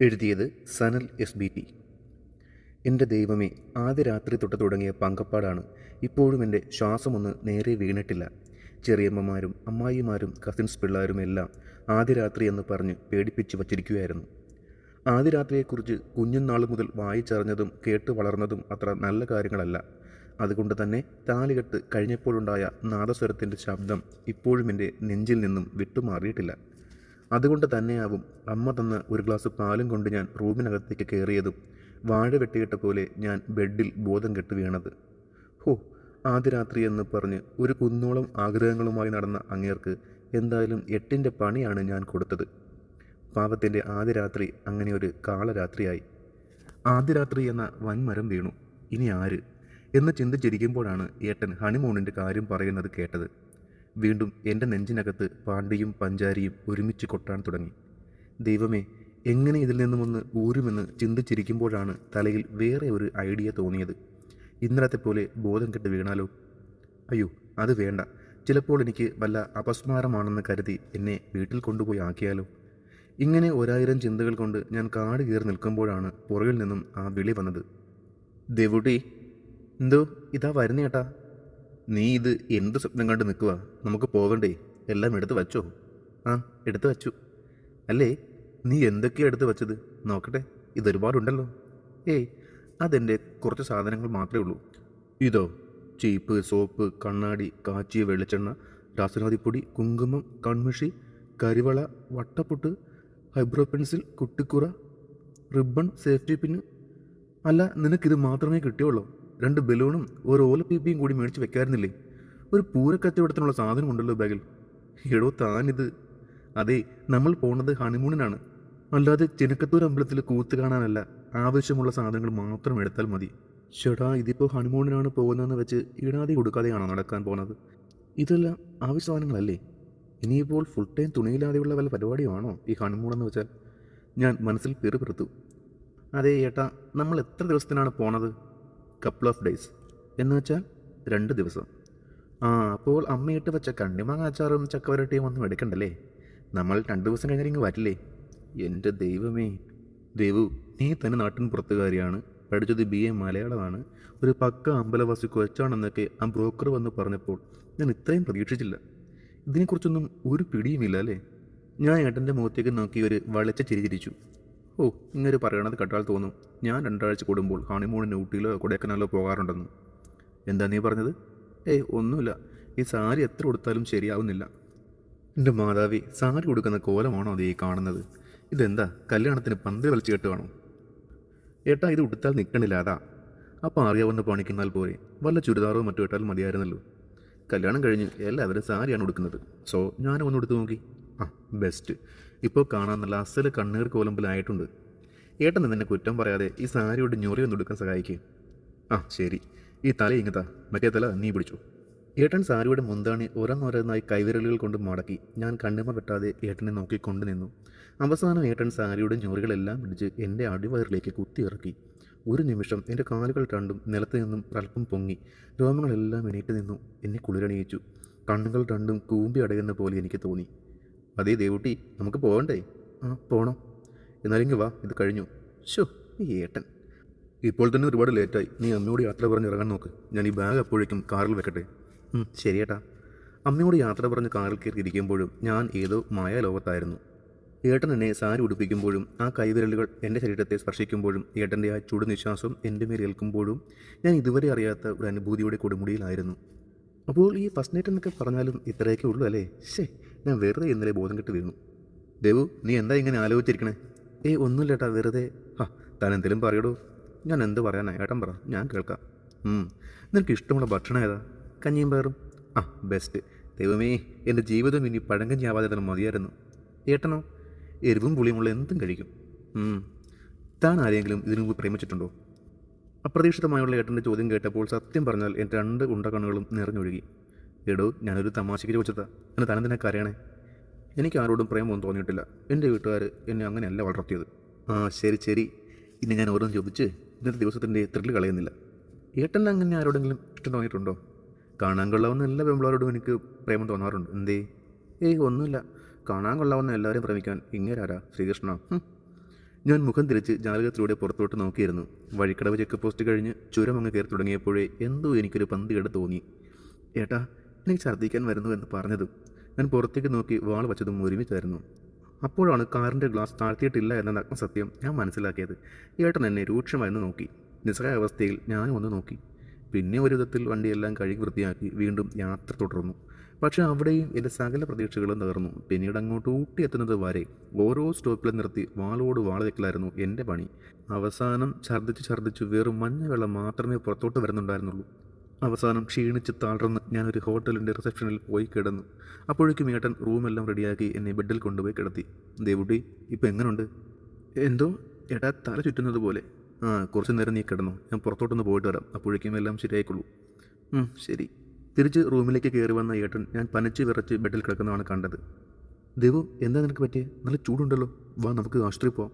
എഴുതിയത് Sanal S B T. എന്റെ ദൈവമേ ആദ്യ രാത്രി തൊട്ട് തുടങ്ങിയ പങ്കപ്പാടാണ്. ഇപ്പോഴും എന്റെ ശ്വാസമൊന്ന് നേരെ വീണിട്ടില്ല. ചെറിയമ്മമാരും അമ്മായിമാരും കസിൻസ് പിള്ളേരും എല്ലാം ആദ്യ രാത്രി എന്ന് പറഞ്ഞ് പേടിപ്പിച്ച് വച്ചിരിക്കുകയായിരുന്നു. ആദ്യ രാത്രിയെക്കുറിച്ച് കുഞ്ഞുനാൾ മുതൽ വായിച്ചറിഞ്ഞതും കേട്ട് വളർന്നതും അത്ര നല്ല കാര്യങ്ങളല്ല. അതുകൊണ്ട് തന്നെ താലികെട്ട് കഴിഞ്ഞപ്പോഴുണ്ടായ നാദസ്വരത്തിന്റെ ശബ്ദം ഇപ്പോഴും എന്റെ നെഞ്ചിൽ നിന്നും വിട്ടുമാറിയിട്ടില്ല. അതുകൊണ്ട് തന്നെയാവും അമ്മ തന്ന ഒരു ഗ്ലാസ് പാലും കൊണ്ട് ഞാൻ റൂമിനകത്തേക്ക് കയറിയതും വാഴ വെട്ടിയിട്ട പോലെ ഞാൻ ബെഡിൽ ബോധം കെട്ട് വീണത്. ഹോ ആദ്യ രാത്രി എന്ന് പറഞ്ഞ് ഒരു കുന്നോളം ആഗ്രഹങ്ങളുമായി നടന്ന അങ്ങേർക്ക് എന്തായാലും എട്ടിന്റെ പണിയാണ് ഞാൻ കൊടുത്തത്. പാപത്തിന്റെ ആദ്യ രാത്രി അങ്ങനെ ഒരു കാളരാത്രിയായി. ആദ്യ രാത്രി എന്ന വൻമരം വീണു. ഇനി ആര്? എന്ന് ചിന്തിച്ചിരിക്കുമ്പോഴാണ് ഏട്ടൻ ഹണിമൂണിന്റെ കാര്യം പറയുന്നത് കേട്ടത്. വീണ്ടും എന്റെ നെഞ്ചിനകത്ത് പാണ്ടിയും പഞ്ചാരിയും ഒരുമിച്ച് കൊട്ടാൻ തുടങ്ങി. ദൈവമേ എങ്ങനെ ഇതിൽ നിന്നുമൊന്ന് ഊരുമെന്ന് ചിന്തിച്ചിരിക്കുമ്പോഴാണ് തലയിൽ വേറെ ഒരു ഐഡിയ തോന്നിയത്. ഇന്നലത്തെ പോലെ ബോധം കെട്ട് വീണാലോ? അയ്യോ അത് വേണ്ട. ചിലപ്പോൾ എനിക്ക് വല്ല അപസ്മാരമാണെന്ന് കരുതി എന്നെ വീട്ടിൽ കൊണ്ടുപോയി ആക്കിയാലോ? ഇങ്ങനെ ഒരായിരം ചിന്തകൾ കൊണ്ട് ഞാൻ കാട് കയറി നിൽക്കുമ്പോഴാണ് പുറകിൽ നിന്നും ആ വിളി വന്നത്. ദേവുടി എന്തോ ഇതാ വരുന്നേട്ടാ നീ ഇത് എന്ത് സ്വപ്നം കണ്ട് നിൽക്കുക നമുക്ക് പോകണ്ടേ എല്ലാം എടുത്ത് വച്ചോ? ആ എടുത്ത് വച്ചു. അല്ലേ? നീ എന്തൊക്കെയാണ് എടുത്ത് വച്ചത്? നോക്കട്ടെ ഇതൊരുപാടുണ്ടല്ലോ. ഏയ് അതെന്റെ കുറച്ച് സാധനങ്ങൾ മാത്രമേ ഉള്ളൂ. ഇതോ ചീപ്പ് സോപ്പ് കണ്ണാടി കാച്ചിയ വെളിച്ചെണ്ണ രാസനാദിപ്പൊടി കുങ്കുമം കൺമിഷി കരിവള വട്ടപ്പൊട്ട് ഹൈബ്രോ പെൻസിൽ കുട്ടിക്കുറ റിബൺ സേഫ്റ്റി പിന്ന് അല്ല നിനക്കിത് മാത്രമേ കിട്ടിയുള്ളൂ. രണ്ട് ബലൂണും ഒരു ഓലപ്പീപ്പിയും കൂടി മേടിച്ച് വെക്കാറുന്നില്ലേ ഒരു പൂരക്കച്ചവടത്തിനുള്ള സാധനം ഉണ്ടല്ലോ ബാഗിൽ. എടോ താനിത്. അതെ നമ്മൾ പോണത് ഹണിമൂണിനാണ്. അല്ലാതെ ചിനക്കത്തൂർ അമ്പലത്തിൽ കൂത്ത് കാണാനല്ല. ആവശ്യമുള്ള സാധനങ്ങൾ മാത്രം എടുത്താൽ മതി. ചേട്ടാ ഇതിപ്പോൾ ഹണിമൂണിനാണ് പോകുന്നതെന്ന് വെച്ച് ഇടാതെ കൊടുക്കാതെയാണോ നടക്കാൻ പോകുന്നത് ഇതെല്ലാം ആവശ്യ സാധനങ്ങളല്ലേ? ഇനിയിപ്പോൾ ഫുൾ ടൈം തുണിയില്ലാതെയുള്ള വല്ല പരിപാടിയാണോ ഈ ഹണിമൂൺ എന്ന് വെച്ചാൽ? ഞാൻ മനസ്സിൽ പിറുപിറുത്തു. അതെ ഏട്ടാ നമ്മൾ എത്ര ദിവസത്തിനാണ് പോണത്? കപ്പിൾ ഓഫ് ഡേയ്സ് എന്ന് വെച്ചാൽ രണ്ട് ദിവസം. ആ അപ്പോൾ അമ്മയിട്ട് വെച്ച കണ്ണിമാങ്ങ അച്ചാറും ചക്കവരട്ടിയും ഒന്നും എടുക്കണ്ടല്ലേ? നമ്മൾ രണ്ട് ദിവസം കഴിഞ്ഞാൽ ഇങ്ങ് വരില്ലേ? എന്റെ ദൈവമേ. ദേവു നീ തന്നെ നാട്ടിൻ പുറത്തുകാരിയാണ്. പഠിച്ചത് ബി എ മലയാളമാണ്. ഒരു പക്ക അമ്പലവാസി കൊച്ചാണെന്നൊക്കെ ആ ബ്രോക്കർ വന്ന് പറഞ്ഞപ്പോൾ ഞാൻ ഇത്രയും പ്രതീക്ഷിച്ചില്ല. ഇതിനെക്കുറിച്ചൊന്നും ഒരു പിടിയുമില്ല അല്ലേ? ഞാൻ ഏട്ടന്റെ മുഖത്തേക്ക് നോക്കി ഒരു വളച്ച ചിരി ചിരിച്ചു. ഓ ഇങ്ങനെ പറയണത് കേട്ടാൽ തോന്നും. ഞാൻ രണ്ടാഴ്ച കൂടുമ്പോൾ ഹണിമൂണിന് ഊട്ടിയിലോ കൊടൈക്കനാലോ പോകാറുണ്ടെന്ന്. എന്താ നീ പറഞ്ഞത്? ഏയ് ഒന്നുമില്ല. ഈ സാരി എത്ര കൊടുത്താലും ശരിയാവുന്നില്ല. എന്റെ മാതാവി സാരി കൊടുക്കുന്ന കോലമാണോ അത് ഈ കാണുന്നത്? ഇതെന്താ കല്യാണത്തിന് പന്ത് വലിച്ചു കാണും? ഏട്ടാ ഇത് ഉടുത്താൽ നിൽക്കണില്ല അതാ. അപ്പം അറിയാവുന്ന പണിക്കുന്നാൽ പോരെ. വല്ല ചുരിദാറോ മറ്റോ ഇട്ടാൽ മതിയായിരുന്നല്ലോ. കല്യാണം കഴിഞ്ഞ് എല്ലാവരും സാരിയാണ് ഉടുക്കുന്നത്. സോ ഞാനും ഒന്ന് ഉടുത്ത് നോക്കി. ആ ബെസ്റ്റ്. ഇപ്പോൾ കാണാൻ നല്ല അസൽ കണ്ണീർ കോലമ്പിലായിട്ടുണ്ട്. ഏട്ടൻ നിന്നെ കുറ്റം പറയാതെ ഈ സാരിയോട് ഞൊറി ഒന്ന് എടുക്കാൻ സഹായിക്കുക ആ ശരി. ഈ തല ഇങ്ങത്താ. മറ്റേ തല നീ പിടിച്ചു. ഏട്ടൻ സാരിയുടെ മുന്താണി ഓരോന്നോരോന്നായി കൈവിരലുകൾ കൊണ്ട് മടക്കി ഞാൻ കണ്ണിമ വെട്ടാതെ ഏട്ടനെ നോക്കിക്കൊണ്ട് നിന്നു. അവസാനം ഏട്ടൻ സാരിയുടെ ഞൊറികളെല്ലാം പിടിച്ച് എന്റെ അടിവയറിലേക്ക് കുത്തി ഇറക്കി. ഒരു നിമിഷം എന്റെ കാലുകൾ രണ്ടും നിലത്ത് നിന്നും അല്പം പൊങ്ങി. രോമങ്ങളെല്ലാം എണീറ്റ് നിന്നു. എന്നെ കുളിരണിയിച്ചു. കണ്ണുകൾ രണ്ടും കൂമ്പി അടയുന്ന പോലെ എനിക്ക് തോന്നി. അതേ ദേവുട്ടി നമുക്ക് പോകണ്ടേ ആ പോണം. എന്നാലെങ്കിൽ വാ ഇത് കഴിഞ്ഞു. ഷോ ഏട്ടൻ. ഇപ്പോൾ തന്നെ ഒരുപാട് ലേറ്റായി. നീ അമ്മയോട് യാത്ര പറഞ്ഞ് ഇറങ്ങാൻ നോക്ക്. ഞാൻ ഈ ബാഗ് അപ്പോഴേക്കും കാറിൽ വെക്കട്ടെ. ശരിയേട്ടാ അമ്മയോട് യാത്ര പറഞ്ഞ് കാറിൽ കയറി ഇരിക്കുമ്പോഴും ഞാൻ ഏതോ മായാലോകത്തായിരുന്നു. ഏട്ടൻ എന്നെ സാരി ഉടുപ്പിക്കുമ്പോഴും ആ കൈവിരലുകൾ എന്റെ ശരീരത്തെ സ്പർശിക്കുമ്പോഴും ഏട്ടന്റെ ആ ചുടു നിശ്വാസം എന്റെ മേൽ ഏൽക്കുമ്പോഴും ഞാൻ ഇതുവരെ അറിയാത്ത ഒരു അനുഭൂതിയുടെ കൊടുമുടിയിലായിരുന്നു. അപ്പോൾ ഈ ഫസ്റ്റ് നൈറ്റ് എന്നൊക്കെ പറഞ്ഞാലും ഇത്രയൊക്കെ ഉള്ളൂ അല്ലേ? ശേ ഞാൻ വെറുതെ ഇന്നലെ ബോധം കെട്ട് വീണു. ദേവു നീ എന്താ ഇങ്ങനെ ആലോചിച്ചിരിക്കണേ? ഏയ് ഒന്നുമില്ല ഏട്ടാ വെറുതെ. ആ താൻ എന്തെങ്കിലും പറയടോ. ഞാൻ എന്ത് പറയാനാ? ഏട്ടൻ പറ ഞാൻ കേൾക്കാം. നിനക്ക് ഇഷ്ടമുള്ള ഭക്ഷണം ഏതാ? കഞ്ഞിയും പയറും. ആ ബെസ്റ്റ് ദൈവമേ എന്റെ ജീവിതം ഇനി പഴങ്കഞ്ഞി ആവാതെ തന്നെ മതിയായിരുന്നു. ഏട്ടനോ? എരിവും പുളിയുമുള്ള എന്തും കഴിക്കും. താൻ ആരെങ്കിലും ഇതിനു മുമ്പ് പ്രേമിച്ചിട്ടുണ്ടോ? അപ്രതീക്ഷിതമായുള്ള ഏട്ടന്റെ ചോദ്യം കേട്ടപ്പോൾ സത്യം പറഞ്ഞാൽ എന്റെ രണ്ട് ഉണ്ടക്കണ്ണുകളും നിറഞ്ഞൊഴുകി. എടോ ഞാനൊരു തമാശയ്ക്ക് ചോദിച്ചതാ. എന്നെ തനെന്തിനെ കരയണേ? എനിക്ക് ആരോടും പ്രേമമൊന്നും തോന്നിയിട്ടില്ല. എന്റെ വീട്ടുകാർ എന്നെ അങ്ങനെയല്ല വളർത്തിയത്. ആ ശരി ശരി. ഇനി ഞാൻ ഓരോന്ന് ചോദിച്ച് ഇന്നത്തെ ദിവസത്തിന്റെ ത്രില്ല് കളയുന്നില്ല. ഏട്ടൻ അങ്ങനെ ആരോടെങ്കിലും ഇഷ്ടം തോന്നിയിട്ടുണ്ടോ? കാണാൻ കൊള്ളാവുന്ന എല്ലാ പെമ്പിളാരോടും എനിക്ക് പ്രേമം തോന്നാറുണ്ട്. എന്തേ? ഏയ് ഒന്നുമില്ല. കാണാൻ കൊള്ളാവുന്ന എല്ലാവരെയും പ്രേമിക്കാൻ ഇങ്ങേരാരാ? ശ്രീകൃഷ്ണ. ഞാൻ മുഖം തിരിച്ച് ജാലകത്തിലൂടെ പുറത്തോട്ട് നോക്കിയിരുന്നു. വഴിക്കടവ് ചെക്ക് പോസ്റ്റ് കഴിഞ്ഞ് ചുരം അങ്ങ് കയറി തുടങ്ങിയപ്പോഴേ എന്തോ എനിക്കൊരു പന്തികേട് തോന്നി. ഏട്ടാ എനിക്ക് ഛർദ്ദിക്കാൻ വരുന്നു എന്ന് പറഞ്ഞതും ഞാൻ പുറത്തേക്ക് നോക്കി വാൾ വച്ചതും ഒരുമിച്ചായിരുന്നു. അപ്പോഴാണ് കാറിന്റെ ഗ്ലാസ് താഴ്ത്തിയിട്ടില്ല എന്ന നഗ്നസത്യം ഞാൻ മനസ്സിലാക്കിയത്. ഏട്ടൻ എന്നെ രൂക്ഷമായിരുന്നു നോക്കി. നിസ്സഹായ അവസ്ഥയിൽ ഞാനും ഒന്ന് നോക്കി. പിന്നെ ഒരു വിധത്തിൽ വണ്ടിയെല്ലാം കഴുകി വൃത്തിയാക്കി വീണ്ടും യാത്ര തുടർന്നു. പക്ഷെ അവിടെയും എന്റെ സകല പ്രതീക്ഷകളും തകർന്നു. പിന്നീട് അങ്ങോട്ട് ഊട്ടി എത്തുന്നത് വരെ ഓരോ സ്റ്റോപ്പിലും നിർത്തി വാളോട് വാള വെക്കലായിരുന്നു എന്റെ പണി. അവസാനം ഛർദ്ദിച്ച് ഛർദ്ദിച്ച് വെറും മഞ്ഞ വെള്ളം മാത്രമേ പുറത്തോട്ട് വരുന്നുണ്ടായിരുന്നുള്ളൂ. അവസാനം ക്ഷീണിച്ച് തളർന്ന് ഞാനൊരു ഹോട്ടലിന്റെ റിസപ്ഷനിൽ പോയി കിടന്നു. അപ്പോഴേക്കും ഏട്ടൻ റൂമെല്ലാം റെഡിയാക്കി എന്നെ ബെഡിൽ കൊണ്ടുപോയി കിടത്തി. ദേവുട്ടി ഇപ്പം എങ്ങനെയുണ്ട് എന്തോ? ഏട്ടാ തല ചുറ്റുന്നത് പോലെ. ആ കുറച്ച് നേരം നീ കിടന്നു. ഞാൻ പുറത്തോട്ടൊന്ന് പോയിട്ട് വരാം. അപ്പോഴേക്കും എല്ലാം ശരിയായിക്കൊള്ളൂ. ശരി. തിരിച്ച് റൂമിലേക്ക് കയറി വന്ന ഏട്ടൻ ഞാൻ പനച്ച് വിറച്ച് ബെഡിൽ കിടക്കുന്നതാണ് കണ്ടത്. ദേവു എന്താ നിനക്ക് പറ്റിയേ? നല്ല ചൂടുണ്ടല്ലോ. വാ നമുക്ക് ആശുപത്രി പോവാം.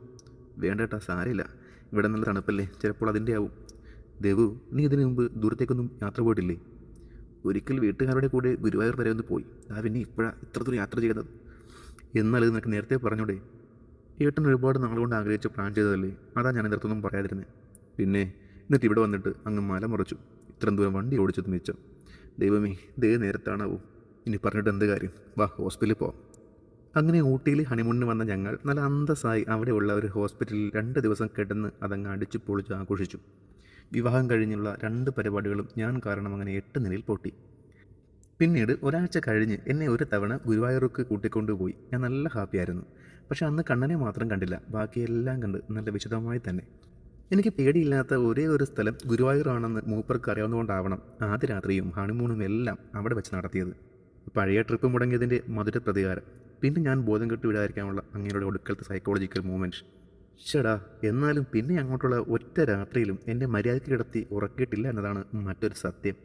വേണ്ട ഏട്ടാ സാരമില്ല. ഇവിടെ നല്ല തണുപ്പല്ലേ? ചിലപ്പോൾ അതിന്റെ ആവും. ദേവു നീ ഇതിനു മുമ്പ് ദൂരത്തേക്കൊന്നും യാത്ര പോയിട്ടില്ലേ? ഒരിക്കൽ വീട്ടുകാരുടെ കൂടെ ഗുരുവായൂർ വരെ ഒന്ന് പോയി. ആ പിന്നെ ഇപ്പോഴാണ് ഇത്ര ദൂരം യാത്ര ചെയ്യുന്നത് എന്നാൽ ഇത് നിനക്ക് നേരത്തെ പറഞ്ഞൂടെ? ഏട്ടൻ ഒരുപാട് നാളുകൊണ്ട് ആഗ്രഹിച്ച് പ്ലാൻ ചെയ്തതല്ലേ? അതാ ഞാൻ ഇതിനകത്തൊന്നും പറയാതിരുന്നത് പിന്നെ എന്നിട്ട് ഇവിടെ വന്നിട്ട് അങ്ങ് മല മുറച്ചു. ഇത്രയും ദൂരം വണ്ടി ഓടിച്ചത് മിച്ചം. ദൈവമേ ദേ നേരത്താണാവൂ. ഇനി പറഞ്ഞിട്ട് എന്ത് കാര്യം? വാ ഹോസ്പിറ്റലിൽ പോവാം. അങ്ങനെ ഊട്ടിയിൽ ഹണിമൂണിന് വന്ന ഞങ്ങൾ നല്ല അന്തസ്സായി അവിടെയുള്ള ഒരു ഹോസ്പിറ്റലിൽ രണ്ട് ദിവസം കിടന്ന് അതങ്ങ് അടിച്ചു പൊളിച്ച് ആഘോഷിച്ചു. വിവാഹം കഴിഞ്ഞുള്ള രണ്ട് പരിപാടികളും ഞാൻ കാരണം അങ്ങനെ എട്ട് നിലയിൽ പൊട്ടി. പിന്നീട് ഒരാഴ്ച കഴിഞ്ഞ് എന്നെ ഒരു തവണ ഗുരുവായൂർക്ക് കൂട്ടിക്കൊണ്ടുപോയി ഞാൻ നല്ല ഹാപ്പിയായിരുന്നു പക്ഷെ അന്ന് കണ്ണനെ മാത്രം കണ്ടില്ല. ബാക്കിയെല്ലാം കണ്ട് നല്ല വിശദമായി തന്നെ. എനിക്ക് പേടിയില്ലാത്ത ഒരേ ഒരു സ്ഥലം ഗുരുവായൂരാണെന്ന് മൂപ്പർക്ക് അറിയാവുന്നതുകൊണ്ടാവണം ആദ്യ രാത്രിയും ഹണിമൂണും എല്ലാം അവിടെ വെച്ച് നടത്തിയത്. പഴയ ട്രിപ്പ് മുടങ്ങിയതിന്റെ മധുര പ്രതികാരം പിന്നെ ഞാൻ ബോധം കെട്ട് വിടാതിരിക്കാനുള്ള അങ്ങനെയുള്ള ഒടുക്കലത്തെ സൈക്കോളജിക്കൽ മൂവ്മെന്റ്സ് ഷടാ എന്നാലും പിന്നെ അങ്ങോട്ടുള്ള ഒറ്റ രാത്രിയിലും എന്നെ മര്യാദയ്ക്ക് കിടത്തി ഉറക്കിയിട്ടില്ല എന്നതാണ് മറ്റൊരു സത്യം.